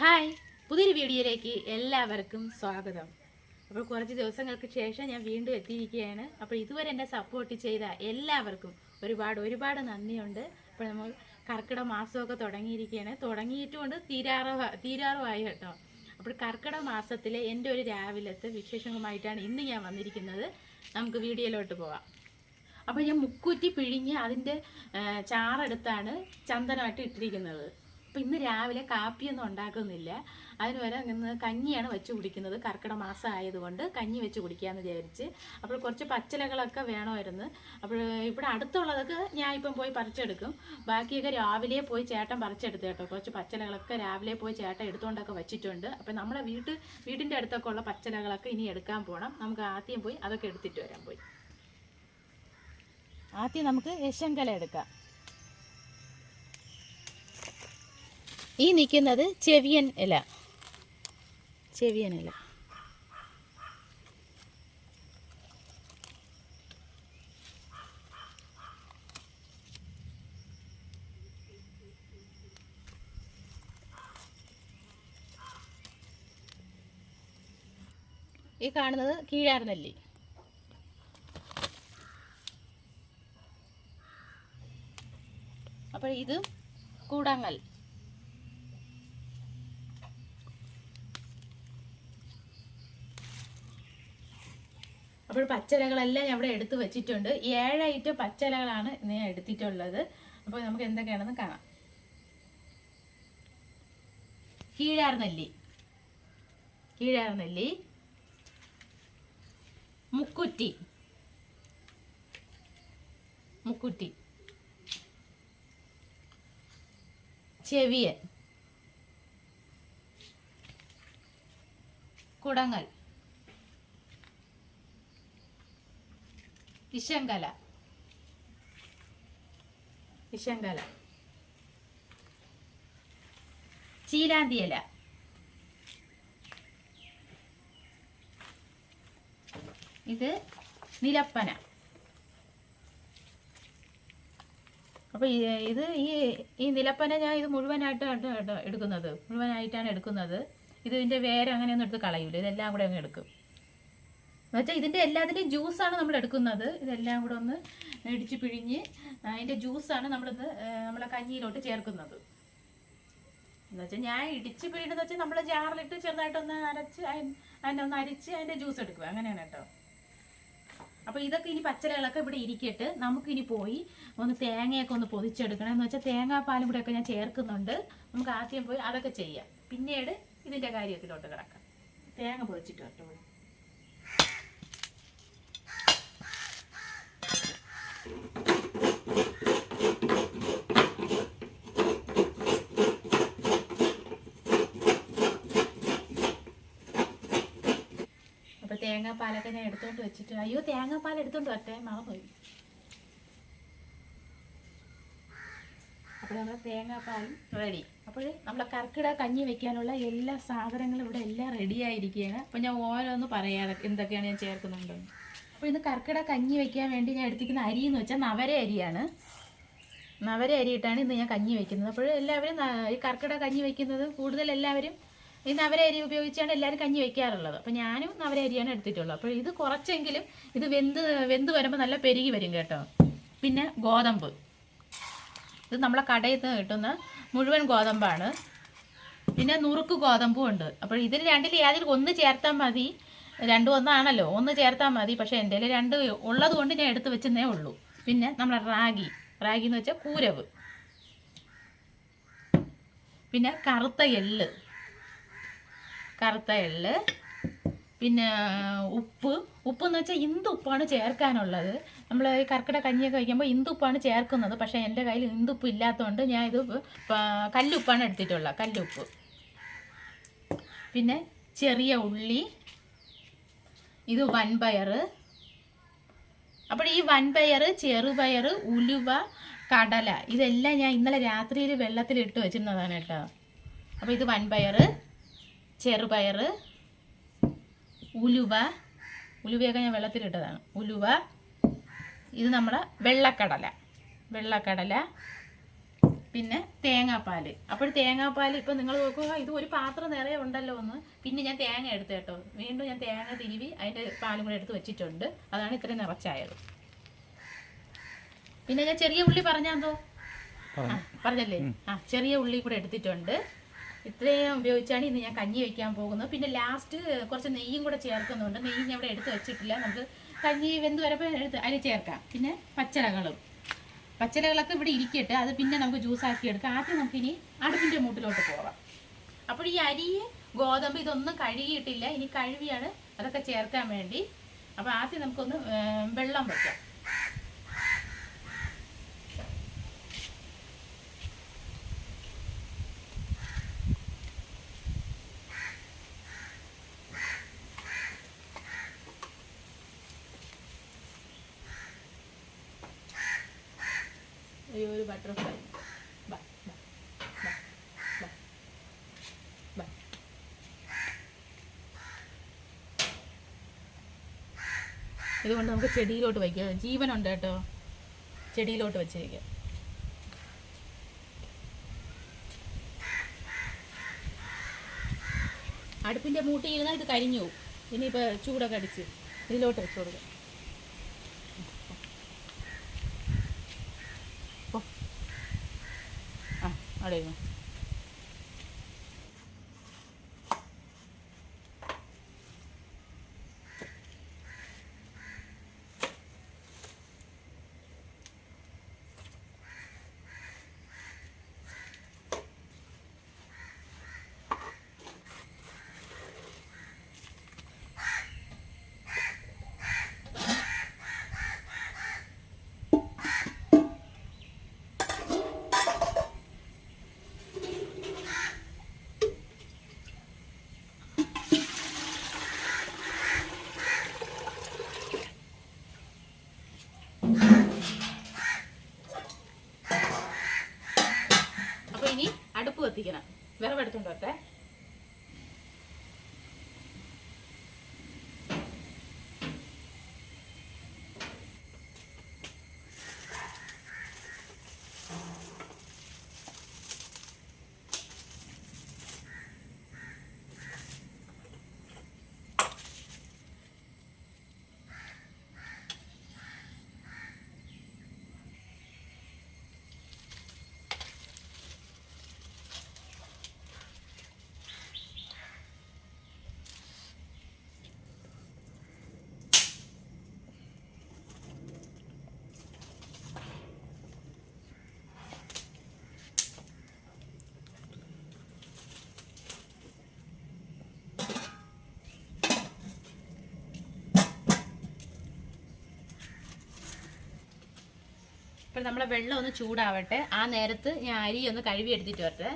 Hi പുതിയൊരു വീഡിയോയിലേക്ക് എല്ലാവർക്കും സ്വാഗതം. അപ്പോൾ കുറച്ച് ദിവസങ്ങൾക്ക് ശേഷം ഞാൻ വീണ്ടും എത്തിയിരിക്കുകയാണ്. അപ്പോൾ ഇതുവരെ എന്നെ സപ്പോർട്ട് ചെയ്ത എല്ലാവർക്കും ഒരുപാട് ഒരുപാട് നന്ദിയുണ്ട്. അപ്പോൾ നമ്മൾ കർക്കിടക മാസമൊക്കെ തുടങ്ങിയിരിക്കുകയാണ്. തുടങ്ങിയിട്ടുകൊണ്ട് തീരാറവ തീരാറുമായി കേട്ടോ. അപ്പോൾ കർക്കിടക മാസത്തിലെ എന്റെ ഒരു രാവിലത്തെ വിശേഷങ്ങളുമായിട്ടാണ് ഇന്ന് ഞാൻ വന്നിരിക്കുന്നത്. നമുക്ക് വീഡിയോയിലോട്ട് പോവാം അപ്പോൾ ഞാൻ മുക്കൂറ്റി പിഴിഞ്ഞ് അതിന്റെ ചാറെടുത്താണ് ചന്ദനമായിട്ട് ഇട്ടിരിക്കുന്നത്. അപ്പോൾ ഇന്ന് രാവിലെ കാപ്പിയൊന്നും ഉണ്ടാക്കുന്നില്ല. അതിന് ഇന്ന് കഞ്ഞിയാണ് വെച്ച് കുടിക്കുന്നത്. കർക്കിടക മാസം ആയതുകൊണ്ട് കഞ്ഞി വെച്ച് കുടിക്കാമെന്ന് വിചാരിച്ച്. അപ്പോൾ കുറച്ച് പച്ചിലകളൊക്കെ വേണമായിരുന്നു. അപ്പോൾ ഇവിടെ അടുത്തുള്ളതൊക്കെ ഞാൻ ഇപ്പം പോയി പറിച്ചെടുക്കും. ബാക്കിയൊക്കെ രാവിലെ പോയി ചേട്ടൻ പറിച്ചെടുത്ത് കേട്ടോ. കുറച്ച് പച്ചിലകളൊക്കെ രാവിലെ പോയി ചേട്ടൻ എടുത്തുകൊണ്ടൊക്കെ വെച്ചിട്ടുണ്ട്. അപ്പം നമ്മളെ വീട്ട് വീടിന്റെ അടുത്തൊക്കെ ഉള്ള പച്ചിലകളൊക്കെ ഇനി എടുക്കാൻ പോകണം നമുക്ക് ആദ്യം പോയി അതൊക്കെ എടുത്തിട്ട് വരാൻ പോയി. ആദ്യം നമുക്ക് യശങ്കല എടുക്കാം. ഈ നിൽക്കുന്നത് ചെവിയൻ ഇല. ചെവിയൻ ഇല. ഈ കാണുന്നത് കീഴാർനെല്ലി അപ്പോൾ ഇത് കൂടങ്ങൽ. അപ്പോൾ പച്ചിലകളെല്ലാം ഞാൻ ഇവിടെ എടുത്ത് വെച്ചിട്ടുണ്ട്. ഏഴ് ഐറ്റം പച്ചിലകളാണ് ഇന്ന് ഞാൻ എടുത്തിട്ടുള്ളത്. അപ്പോൾ നമുക്ക് എന്തൊക്കെയാണെന്ന് കാണാം. കീഴാർനെല്ലി കീഴാർനെല്ലി മുക്കുറ്റി. മുക്കുറ്റി. ചെവിയൻ. കുടങ്ങൽ ഇശങ്കല ഇശങ്കല ചീലാന്തിയല ഇത് നിലപ്പന. അപ്പോൾ ഇത് ഈ ഈ നിലപ്പന ഞാൻ ഇത് മുഴുവനായിട്ടാണ് എടുക്കുന്നത്. മുഴുവനായിട്ടാണ് എടുക്കുന്നത്. ഇത് ഇതിന്റെ വേര് അങ്ങനെയൊന്നും എടുത്ത് കളയൂല. ഇതെല്ലാം കൂടെ അങ്ങ് എടുക്കും. എന്നുവെച്ചാൽ ഇതിന്റെ എല്ലാത്തിന്റെയും ജ്യൂസാണ് നമ്മൾ എടുക്കുന്നത്. ഇതെല്ലാം കൂടെ ഒന്ന് ഇടിച്ച് പിഴിഞ്ഞ് അതിന്റെ ജ്യൂസാണ് നമ്മളിന്ന് നമ്മളെ കഞ്ഞിയിലോട്ട് ചേർക്കുന്നത്. എന്നുവെച്ചാൽ ഞാൻ ഇടിച്ച് പിഴിഞ്ഞെന്ന് വെച്ചാൽ നമ്മൾ ജാറിലിട്ട് ചെറുതായിട്ടൊന്ന് അരച്ച് അതിന്റെ ഒന്ന് അരിച്ച് അതിന്റെ ജ്യൂസ് എടുക്കുക. അങ്ങനെയാണ് കേട്ടോ. അപ്പോൾ ഇതൊക്കെ ഇനി പച്ചലകളൊക്കെ ഇവിടെ ഇരിക്കട്ട് നമുക്കിനി പോയി ഒന്ന് തേങ്ങയൊക്കെ ഒന്ന് പൊതിച്ചെടുക്കണം. എന്ന് വെച്ചാൽ തേങ്ങാപ്പാലും കൂടെ ഒക്കെ ഞാൻ ചേർക്കുന്നുണ്ട്. നമുക്ക് ആദ്യം പോയി അതൊക്കെ ചെയ്യാം. പിന്നീട് ഇതിന്റെ കാര്യത്തിലോട്ട് കിടക്കാം. തേങ്ങ പൊതിച്ചിട്ട് കേട്ടോ ഇവിടെ. അപ്പോൾ തേങ്ങാപ്പാലൊക്കെ ഞാൻ എടുത്തോണ്ട് വെച്ചിട്ട് അയ്യോ തേങ്ങാപ്പാൽ എടുത്തോണ്ട് വരട്ടെ മറന്നുപോയി അപ്പോൾ നമ്മുടെ തേങ്ങാപ്പാലും റെഡി. അപ്പോൾ നമ്മളെ കർക്കിടക കഞ്ഞി വെക്കാനുള്ള എല്ലാ സാധനങ്ങളും ഇവിടെ എല്ലാം റെഡി ആയിരിക്കുകയാണ്. അപ്പോൾ ഞാൻ ഓരോന്ന് പറയാതെ എന്തൊക്കെയാണ് ഞാൻ ചേർക്കുന്നുണ്ടെന്ന് അപ്പോൾ ഇന്ന് കർക്കിടക കഞ്ഞി വെക്കാൻ വേണ്ടി ഞാൻ എടുത്തിരിക്കുന്ന അരി എന്ന് വെച്ചാൽ നവര അരിയാണ്. നവര അരിയിട്ടാണ് ഇന്ന് ഞാൻ കഞ്ഞി വെക്കുന്നത്. അപ്പോൾ എല്ലാവരും ഈ കർക്കിടക കഞ്ഞി വെക്കുന്നത് കൂടുതൽ എല്ലാവരും ഈ നവരരി ഉപയോഗിച്ചാണ് എല്ലാവരും കഞ്ഞി വെക്കാറുള്ളത്. അപ്പോൾ ഞാനും നവരരിയാണ് എടുത്തിട്ടുള്ളത്. അപ്പോൾ ഇത് കുറച്ചെങ്കിലും ഇത് വെന്ത് വെന്ത് വരുമ്പോൾ നല്ല പെരുകി വരും കേട്ടോ. പിന്നെ ഗോതമ്പ്. ഇത് നമ്മളെ കടയിൽ നിന്ന് കിട്ടുന്ന മുഴുവൻ ഗോതമ്പാണ്. പിന്നെ നുറുക്ക് ഗോതമ്പും ഉണ്ട്. അപ്പോൾ ഇതിൽ രണ്ടിൽ യാതൊരു ഒന്ന് ചേർത്താൽ മതി. രണ്ടും ഒന്നാണല്ലോ. ഒന്ന് ചേർത്താൽ മതി. പക്ഷേ എന്റെ രണ്ട് ഉള്ളത് കൊണ്ട് ഞാൻ എടുത്ത് വെച്ചെന്നേ ഉള്ളൂ. പിന്നെ നമ്മളെ റാഗി. റാഗി എന്ന് വെച്ചാൽ കൂരവ്. പിന്നെ കറുത്ത എള്ള്. കറുത്ത എള്ള് പിന്നെ ഉപ്പ്. ഉപ്പ് എന്ന് വെച്ചാൽ ഇന്തുപ്പാണ് ചേർക്കാനുള്ളത്. നമ്മൾ ഈ കർക്കിടക കഞ്ഞിയൊക്കെ വയ്ക്കുമ്പോൾ ഇന്തുപ്പാണ് ചേർക്കുന്നത്. പക്ഷേ എന്റെ കയ്യിൽ ഇന്തുപ്പ് ഇല്ലാത്തതുകൊണ്ട് ഞാൻ ഇത് കല്ലുപ്പാണ് എടുത്തിട്ടുള്ളത് കല്ലുപ്പ്. പിന്നെ ചെറിയ ഉള്ളി. ഇത് വൻപയർ അപ്പോൾ ഈ വൻപയർ ചെറുപയർ ഉലുവ കടല ഇതെല്ലാം ഞാൻ ഇന്നലെ രാത്രിയിൽ വെള്ളത്തിൽ ഇട്ട് വെച്ചിരുന്നതാണ് കേട്ടോ. അപ്പോൾ ഇത് വൻപയർ ചെറുപയർ ഉലുവ ഉലുവയൊക്കെ ഞാൻ വെള്ളത്തിലിട്ടതാണ്. ഉലുവ ഇത് നമ്മുടെ വെള്ളക്കടല വെള്ളക്കടല പിന്നെ തേങ്ങാപ്പാൽ. അപ്പോൾ തേങ്ങാപ്പാൽ ഇപ്പം നിങ്ങൾ നോക്കുക ഇത് ഒരു പാത്രം നിറയെ ഉണ്ടല്ലോ ഒന്ന്. പിന്നെ ഞാൻ തേങ്ങ എടുത്ത് കേട്ടോ. വീണ്ടും ഞാൻ തേങ്ങ തിരുവി അതിന്റെ പാലും കൂടെ എടുത്ത് വെച്ചിട്ടുണ്ട്. അതാണ് ഇത്രയും നിറച്ചായത്. പിന്നെ ഞാൻ ചെറിയ ഉള്ളി പറഞ്ഞാന്തോ ആ പറഞ്ഞല്ലേ? ആ ചെറിയ ഉള്ളി കൂടെ എടുത്തിട്ടുണ്ട്. ഇത്രയും ഉപയോഗിച്ചാണ് ഇന്ന് ഞാൻ കഞ്ഞി വെക്കാൻ പോകുന്നത്. പിന്നെ ലാസ്റ്റ് കുറച്ച് നെയ്യും കൂടെ ചേർക്കുന്നുണ്ട്. നെയ്യ് ഞാൻ ഇവിടെ എടുത്ത് വെച്ചിട്ടില്ല. നമുക്ക് കഞ്ഞി വെന്ത് വരപ്പോൾ എടുത്ത് അതിൽ ചേർക്കാം. പിന്നെ പച്ചലകളും പച്ചിലകളൊക്കെ ഇവിടെ ഇരിക്കട്ടെ. അത് പിന്നെ നമുക്ക് ജ്യൂസ് ആക്കി എടുക്കാം. ആദ്യം നമുക്കിനി അടുപ്പിന്റെ മൂട്ടിലോട്ട് പോകാം അപ്പോൾ ഈ അരി ഗോതമ്പ് ഇതൊന്നും കഴുകിയിട്ടില്ല. ഇനി കഴുകിയാണ് അതൊക്കെ ചേർക്കാൻ വേണ്ടി. അപ്പോൾ ആദ്യം നമുക്കൊന്ന് വെള്ളം വെക്കാം അയ്യോ ഒരു ബട്ടർഫ്ലൈ ബാ ബാ ബാ ബാ ബാ ഇതുകൊണ്ട് നമുക്ക് ചെടിയിലോട്ട് വയ്ക്കാം. ജീവനുണ്ട് കേട്ടോ. ചെടിയിലോട്ട് വെച്ചിരിക്കുക അടുപ്പിന്റെ മൂട്ടി ഇരുന്നാൽ ഇത് കരിഞ്ഞു പോകും. ഇനിയിപ്പോൾ ചൂടൊക്കെ അടിച്ച് ഇതിലോട്ട് വെച്ച് കൊടുക്കാം. ആ അവിടെ ഇരുന്നോ. അപ്പോൾ ഇനി അടുപ്പ് കത്തിക്കണം വിറവ് വരട്ടെ ഇപ്പം നമ്മളെ വെള്ളം ഒന്ന് ചൂടാവട്ടെ. ആ നേരത്ത് ഞാൻ അരി ഒന്ന് കഴുകി എടുത്തിട്ട് വരട്ടെ.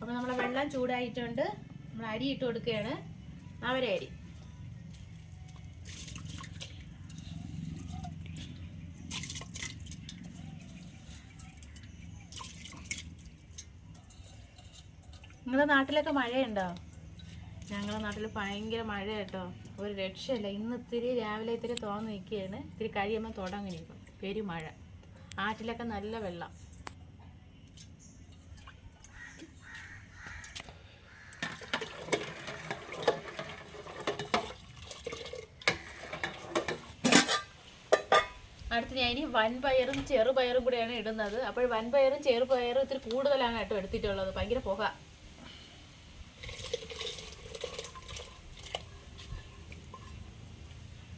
അപ്പോൾ നമ്മളെ വെള്ളം ചൂടായിട്ടുണ്ട്. നമ്മൾ അരി ഇട്ട് കൊടുക്കുകയാണ്. അവരെ അരി നിങ്ങളുടെ നാട്ടിലൊക്കെ മഴയുണ്ടോ? ഞങ്ങളുടെ നാട്ടിൽ ഭയങ്കര മഴ കേട്ടോ. ഒരു രക്ഷയില്ല. ഇന്ന് ഇത്തിരി രാവിലെ ഇത്തിരി തോന്നു നിൽക്കുകയാണ്. ഇത്തിരി കഴിയുമ്പോൾ തുടങ്ങി പെരുമഴ. ആറ്റിലൊക്കെ നല്ല വെള്ളം. അടുത്ത് ഞാൻ ഇനി വൻപയറും ചെറുപയറും കൂടെയാണ് ഇടുന്നത്. അപ്പോൾ വൻപയറും ചെറുപയറും ഇത്തിരി കൂടുതലാണ് കേട്ടോ എടുത്തിട്ടുള്ളത്. ഭയങ്കര പുക.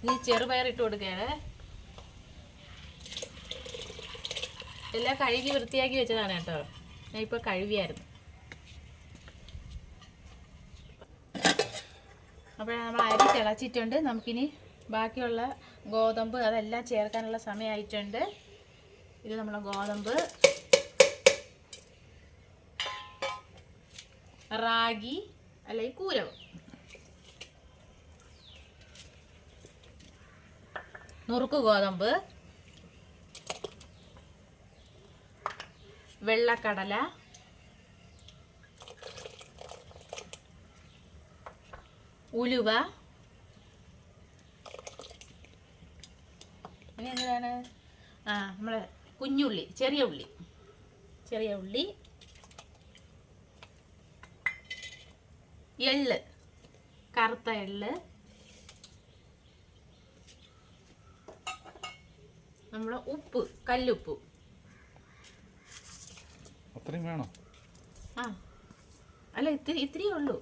ഇനി ചെറുപയർ ഇട്ട് കൊടുക്കുകയാണ്. എല്ലാം കഴുകി വൃത്തിയാക്കി വെച്ചതാണ് കേട്ടോ. ഞാൻ ഇപ്പോൾ കഴുകിയായിരുന്നു. അപ്പോൾ നമ്മൾ അരി തിളച്ചിട്ടുണ്ട്. നമുക്കിനി ബാക്കിയുള്ള ഗോതമ്പ് അതെല്ലാം ചേർക്കാനുള്ള സമയമായിട്ടുണ്ട്. ഇത് നമ്മളെ ഗോതമ്പ്. റാഗി അല്ലെങ്കിൽ കൂരവ്. നുറുക്ക് ഗോതമ്പ്. വെള്ളക്കടല. ഉലുവ. ഇനി എന്തിനാണ് ആ നമ്മളെ കുഞ്ഞുള്ളി ചെറിയ ഉള്ളി. ചെറിയ ഉള്ളി. എള്ള്. കറുത്ത എള്ള്. നമ്മുടെ ഉപ്പ് കല്ലുപ്പ്. അത്രയും വേണോ? ആ. അല്ല ഇത്തിരി ഇത്തിരിയേ ഉള്ളൂ.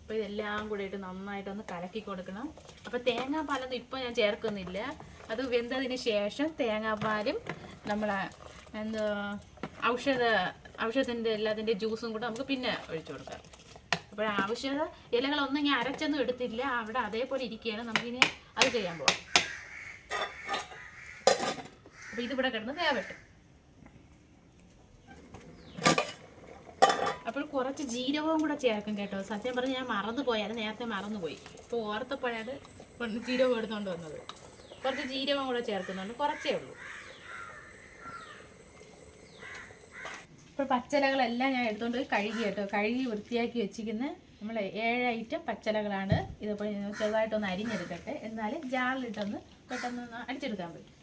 അപ്പോൾ ഇതെല്ലാം കൂടെ ഇട്ട് നന്നായിട്ടൊന്ന് കലക്കി കൊടുക്കണം. അപ്പോൾ തേങ്ങാപ്പാലൊന്നും ഇപ്പോൾ ഞാൻ ചേർക്കുന്നില്ല. അത് വെന്തതിന് ശേഷം തേങ്ങാപ്പാലും നമ്മളെ എന്താ ഔഷധ ഔഷധത്തിന്റെ എല്ലാത്തിന്റെ ജ്യൂസും കൂടെ നമുക്ക് പിന്നെ ഒഴിച്ചു കൊടുക്കാം. അപ്പോൾ ഔഷധ ഇലകളൊന്നും ഞാൻ അരച്ചൊന്നും എടുത്തില്ല. അവിടെ അതേപോലെ ഇരിക്കുകയാണ്. നമുക്കിനി അത് ചെയ്യാൻ പോകാം അപ്പോൾ ഇതിവിടെ കിടന്ന് വേവട്ടെ അപ്പോൾ കുറച്ച് ജീരകവും കൂടെ ചേർക്കും കേട്ടോ. സത്യം പറഞ്ഞ് ഞാൻ മറന്നുപോയി. അത് നേരത്തെ മറന്നുപോയി. ഇപ്പോൾ ഓർത്തപ്പോഴാണ് ജീരകം എടുത്തുകൊണ്ട് വന്നത്. കുറച്ച് ജീരകം കൂടെ ചേർക്കുന്നുണ്ട്. കുറച്ചേ ഉള്ളൂ. ഇപ്പോൾ പച്ചലകളെല്ലാം ഞാൻ എടുത്തുകൊണ്ട് കഴുകി കേട്ടോ. കഴുകി വൃത്തിയാക്കി വെച്ചിരിക്കുന്ന നമ്മൾ ഏഴ് ഐറ്റം പച്ചലകളാണ്. ഇതിപ്പോൾ ചെറുതായിട്ടൊന്ന് അരിഞ്ഞെടുക്കട്ടെ. എന്നാൽ ജാറിലിട്ടൊന്ന് പെട്ടെന്ന് അടിച്ചെടുക്കാൻ പറ്റും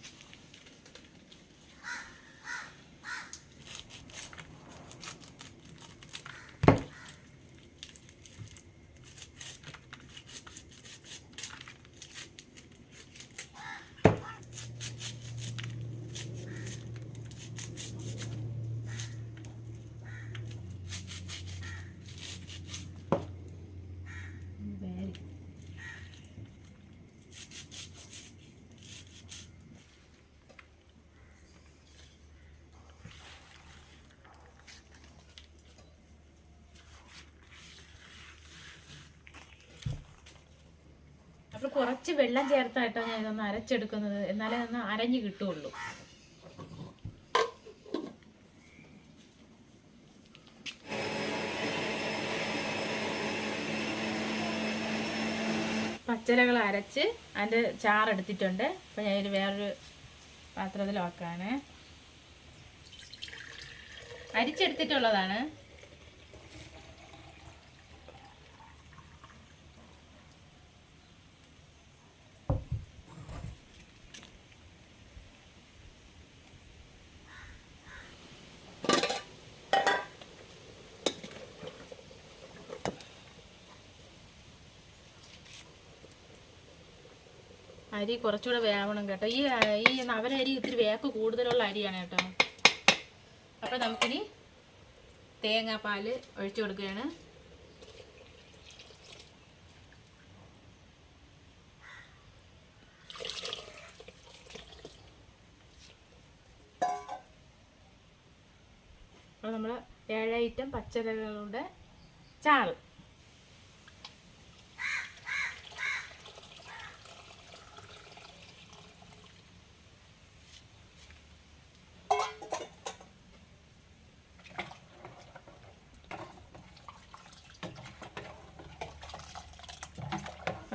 വേരി അപ്പോൾ കുറച്ച് വെള്ളം ചേർത്തായിട്ടോ ഞാൻ ഇതൊന്ന് അരച്ചെടുക്കുന്നത്. എന്നാലേ ഒന്ന് അരഞ്ഞു കിട്ടുള്ളൂ. പച്ചലകൾ അരച്ച് അതിന്റെ ചാറെടുത്തിട്ടുണ്ട്. അപ്പം ഇതിൽ വേറൊരു പാത്രത്തിൽ വെക്കാണ് അരിച്ചെടുത്തിട്ടുള്ളതാണ്. അരി കുറച്ചുകൂടെ വേവണം കേട്ടോ. ഈ ഈ നവരരി ഇത്തിരി വേക്ക് കൂടുതലുള്ള അരിയാണ് കേട്ടോ. അപ്പോൾ നമുക്കിനി തേങ്ങാപ്പാൽ ഒഴിച്ചു കൊടുക്കുകയാണ്. അപ്പോൾ നമ്മൾ ഏഴ് ഐറ്റം പച്ചക്കറികളുടെ ചാറ്.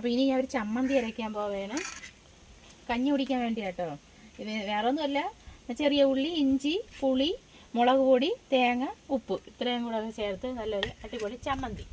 അപ്പോൾ ഇനി ഞാൻ ഒരു ചമ്മന്തി അരയ്ക്കാൻ പോവേണ്. കഞ്ഞി കുടിക്കാൻ വേണ്ടി കേട്ടോ ഇത് വേറെ ഒന്നുമല്ല ചെറിയ ഉള്ളി ഇഞ്ചി പുളി മുളക് പൊടി തേങ്ങ ഉപ്പ്. ഇത്രയും കൂടെ ചേർത്ത് നല്ലൊരു അടിപൊളി ചമ്മന്തി.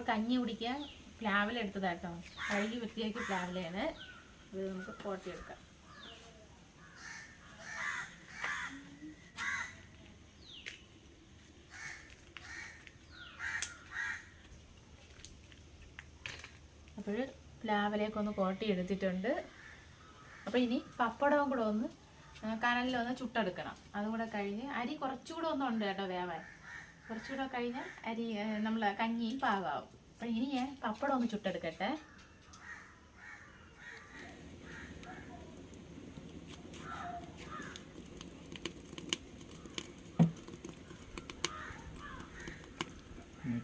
അപ്പോൾ കഞ്ഞി കുടിക്കാൻ പ്ലാവില എടുത്തതാട്ടോ കഴുകി വൃത്തിയാക്കി പ്ലാവിലയാണ്. ഇത് നമുക്ക് കോട്ടിയെടുക്കാം അപ്പോൾ പ്ലാവിലേക്ക് ഒന്ന് കോട്ടി എടുത്തിട്ടുണ്ട് അപ്പോൾ ഇനി പപ്പടവും കൂടെ ഒന്ന് കനലിലൊന്ന് ചുട്ടെടുക്കണം. അതും കൂടെ കഴിഞ്ഞ് അരി കുറച്ചുകൂടെ ഒന്നുണ്ട് കേട്ടോ വേവാൻ. കുറച്ചുകൂടെ കഴിഞ്ഞാൽ അരി നമ്മൾ കഞ്ഞിയും പാകാവും അപ്പം ഇനി ഞാൻ പപ്പടം ഒന്ന് ചുട്ടെടുക്കട്ടെ.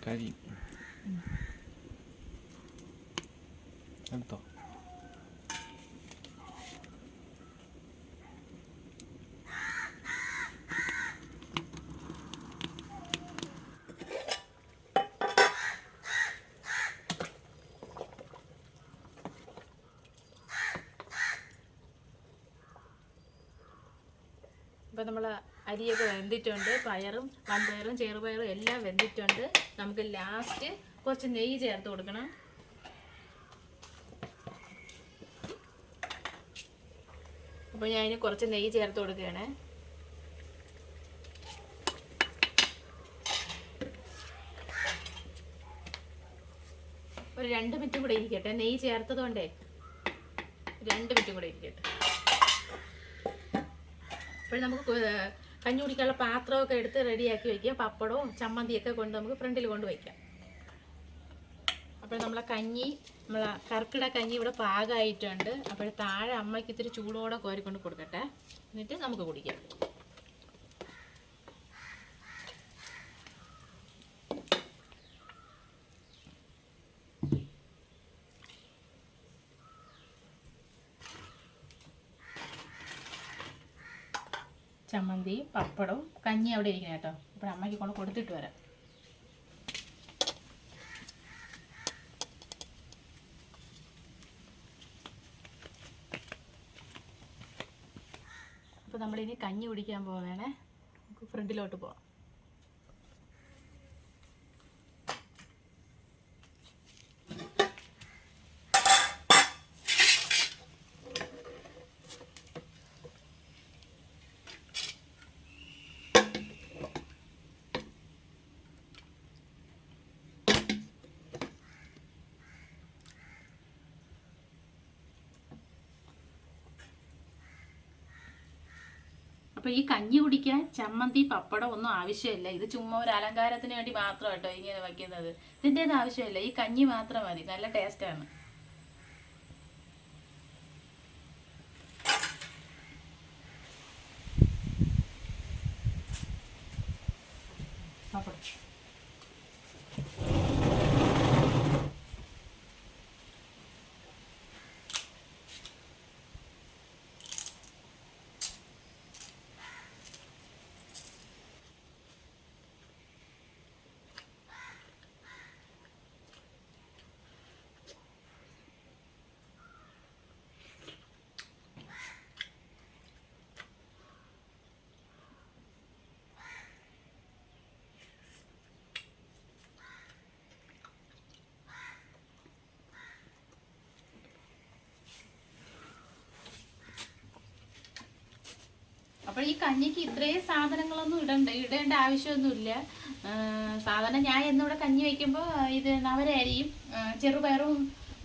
കരി. എടുത്തോ? ഇപ്പം നമ്മൾ അരിയൊക്കെ വെന്തിട്ടുണ്ട്. പയറും വൻപയറും ചെറുപയറും എല്ലാം വെന്തിട്ടുണ്ട്. നമുക്ക് ലാസ്റ്റ് കുറച്ച് നെയ്യ് ചേർത്ത് കൊടുക്കണം. അപ്പോൾ ഞാൻ അതിന് കുറച്ച് നെയ്യ് ചേർത്ത് കൊടുക്കുകയാണ്. ഒരു രണ്ട് മിനിറ്റും കൂടെ ഇരിക്കട്ടെ. നെയ്യ് ചേർത്തതുകൊണ്ടേ. രണ്ട് മിനിറ്റും കൂടെ ഇരിക്കട്ടെ. അപ്പോൾ നമുക്ക് കഞ്ഞി കുടിക്കാനുള്ള പാത്രമൊക്കെ എടുത്ത് റെഡിയാക്കി വയ്ക്കുക പപ്പടവും ചമ്മന്തിയൊക്കെ കൊണ്ട് നമുക്ക് ഫ്രണ്ടിൽ കൊണ്ട് വയ്ക്കാം അപ്പോൾ നമ്മളെ കഞ്ഞി നമ്മളെ കർക്കിട കഞ്ഞി ഇവിടെ പാകമായിട്ടുണ്ട്. അപ്പോൾ താഴെ അമ്മയ്ക്ക് ഇത്തിരി ചൂടോടെ കോരിക്കൊണ്ട് കൊടുക്കട്ടെ. എന്നിട്ട് നമുക്ക് കുടിക്കാം. ചമ്മന്തി പപ്പടവും കഞ്ഞി അവിടെ ഇരിക്കണം കേട്ടോ. അപ്പോൾ അമ്മയ്ക്ക് കൊണ്ട് കൊടുത്തിട്ട് വരാം. അപ്പോൾ നമ്മളിനി കഞ്ഞി കുടിക്കാൻ പോവേണേ നമുക്ക് ഫ്രണ്ടിലോട്ട് പോവാം. അപ്പോൾ ഈ കഞ്ഞി കുടിക്കാൻ ചമ്മന്തി പപ്പടം ഒന്നും ആവശ്യമില്ല. ഇത് ചുമ്മാ ഒരു അലങ്കാരത്തിന് വേണ്ടി മാത്രം കേട്ടോ ഇങ്ങനെ വയ്ക്കുന്നത് ഇതിന്റെ ഒന്നും ആവശ്യമില്ല. ഈ കഞ്ഞി മാത്രം മതി. നല്ല ടേസ്റ്റാണ് ഈ കഞ്ഞിക്ക് ഇത്രയും സാധനങ്ങളൊന്നും ഇടണ്ട ഇടേണ്ട ആവശ്യമൊന്നുമില്ല. സാധാരണ ഞാൻ എന്നിവിടെ കഞ്ഞി വെക്കുമ്പോൾ ഇത് നവരരിയും ചെറുപയറും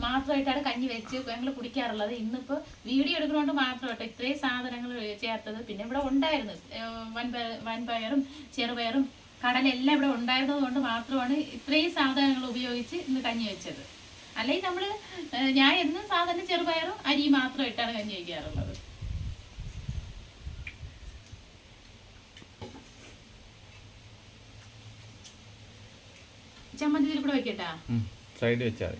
മാത്രമായിട്ടാണ് കഞ്ഞി വെച്ച് ഞങ്ങൾ കുടിക്കാറുള്ളത്. ഇന്നിപ്പോൾ വീഡിയോ എടുക്കുന്നതുകൊണ്ട് മാത്രം കേട്ടോ ഇത്രയും സാധനങ്ങൾ ചേർത്തത്. പിന്നെ ഇവിടെ ഉണ്ടായിരുന്നു ആ, വൻപയർ വൻപയറും ചെറുപയറും കടലെല്ലാം ഇവിടെ ഉണ്ടായിരുന്നത് കൊണ്ട് മാത്രമാണ് ഇത്രയും സാധനങ്ങൾ ഉപയോഗിച്ച് ഇന്ന് കഞ്ഞി വെച്ചത്. അല്ലെങ്കിൽ നമ്മൾ ഞാൻ എന്നും സാധാരണ ചെറുപയറും അരി മാത്രമായിട്ടാണ് കഞ്ഞി വയ്ക്കാറുള്ളത്. ചമ്മന്തി ഇതിൽ കൂടെ വെക്കട്ടാ. സൈഡ് വെച്ചാൽ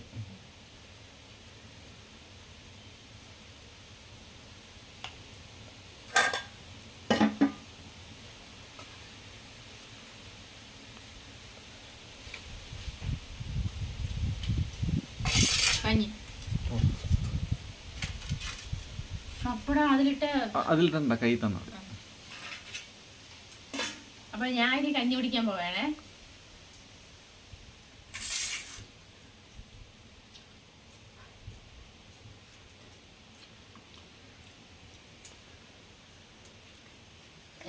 കഞ്ഞി. പപ്പടം അതിലിട്ട് അതിൽ തന്ന കൈ തന്ന അപ്പൊ ഞാൻ ഇനി കഞ്ഞി പിടിക്കാൻ പോവേണേ.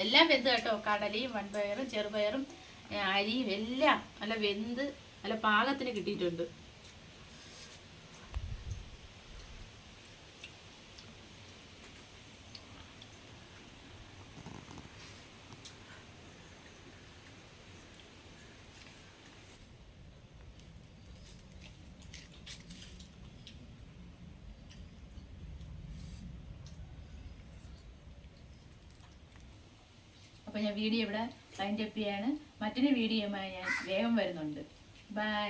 എല്ലാം വെന്ത് കേട്ടോ. കടലയും വൻപയറും ചെറുപയറും അരിയും എല്ലാം നല്ല വെന്ത് നല്ല പാകത്തിന് കിട്ടിയിട്ടുണ്ട്. വീഡിയോ ഇവിടെ വൈൻഡപ്പ് ചെയ്യാണ്. മറ്റൊരു വീഡിയോയുമായി ഞാൻ വേഗം വരുന്നുണ്ട്. ബൈ.